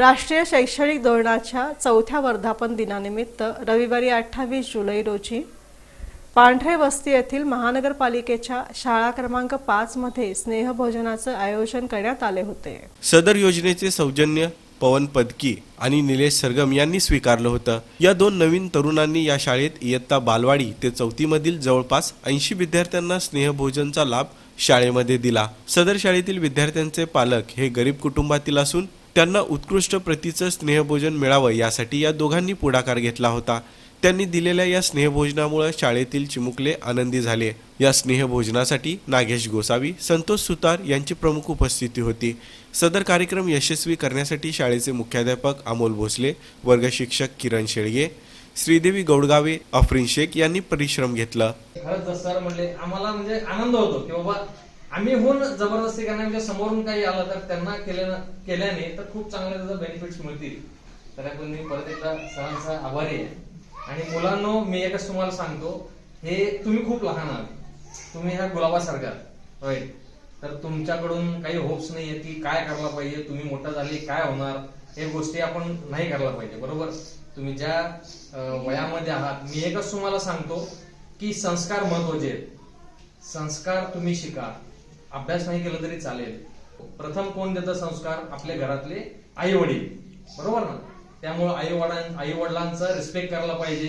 राष्ट्रीय शैक्षणिक धोरणाच्या चौथ्या वर्धापन दिनानिमित्त रविवारी अठ्ठावीस जुलै रोजी पांढरे वस्ती येथील महानगरपालिकेच्या शाळा क्रमांक पाच मध्ये स्नेहभोजनाचं आयोजन करण्यात आले होते. सदर योजनेचे सौजन्य पवन पदकी आणि निलेश सरगम यांनी स्वीकारलं होतं. या दोन नवीन तरुणांनी या शाळेत इयत्ता बालवाडी ते चौथीमधील जवळपास ऐंशी विद्यार्थ्यांना स्नेहभोजनचा लाभ शाळेमध्ये दिला. सदर शाळेतील विद्यार्थ्यांचे पालक हे गरीब कुटुंबातील असून त्यांना उत्कृष्ट प्रतीचं स्नेहभोजन मिळावं यासाठी या दोघांनी पुढाकार घेतला होता. त्यांनी दिलेल्या या स्नेहभोजनामुळे शाळेतील चिमुकले आनंदी झाले. या स्नेहभोजनासाठी नागेश गोसावी संतोष सुतार यांची प्रमुख उपस्थिती होती. सदर कार्यक्रम यशस्वी करण्यासाठी शाळेचे मुख्याध्यापक अमोल भोसले वर्गशिक्षक किरण शेळगे श्रीदेवी गौडगावे अफरीन शेख यांनी परिश्रम घेतला. खरंच सर म्हणले आम्हाला म्हणजे आनंद होतो की बाबा आम्ही होऊन जबरदस्ती करण्यापेक्षा समोरून काही आलं तर त्यांना केल्यानं केल्याने तर खूप चांगले त्याचा बेनिफिट्स मिळतील. तर आपण मी परत एकदा सरांचा आभारी आहे. आणि मुलांनो मी एकच तुम्हाला सांगतो हे तुम्ही खूप लहान आहात. तुम्ही ह्या गुलाबासारखा राईट तर तुमच्याकडून काही होप्स नाहीये की काय करायला पाहिजे तुम्ही मोठं झाले काय होणार हे गोष्टी आपण नाही करायला पाहिजे बरोबर? तुम्ही ज्या वयामध्ये आहात मी एकच तुम्हाला सांगतो की संस्कार महत्त्वाचे आहेत. संस्कार तुम्ही शिका. अभ्यास नाही केला तरी चालेल. प्रथम कोण देतं संस्कार? आपल्या घरातले आई वडील बरोबर ना? त्यामुळे आई वडिलां आई वडिलांचा रिस्पेक्ट करायला पाहिजे.